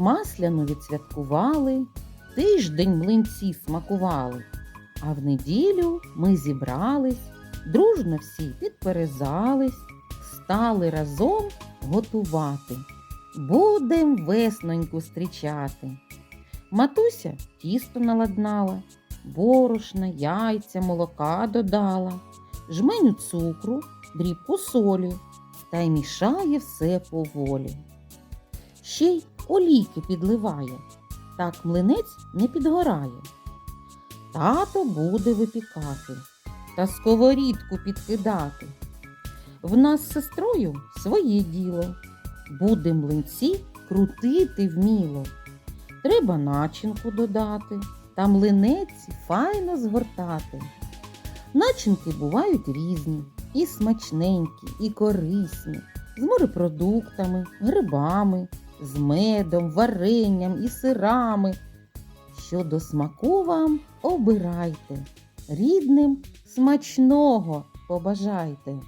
Масляну відсвяткували, тиждень млинці смакували. А в неділю ми зібрались, дружно всі підперезались, стали разом готувати. Будем весноньку зустрічати. Матуся тісто наладнала, борошна, яйця, молока додала, жменю цукру, дрібку солі та й мішає все поволі. Ще й олійки підливає, так млинець не підгорає. Тато буде випікати та сковорідку підкидати. В нас з сестрою своє діло. Буде млинці крутити вміло. Треба начинку додати та млинець файно згортати. Начинки бувають різні, і смачненькі, і корисні, з морепродуктами, грибами, з медом, варенням і сирами. Що до смаку вам обирайте, рідним смачного побажайте.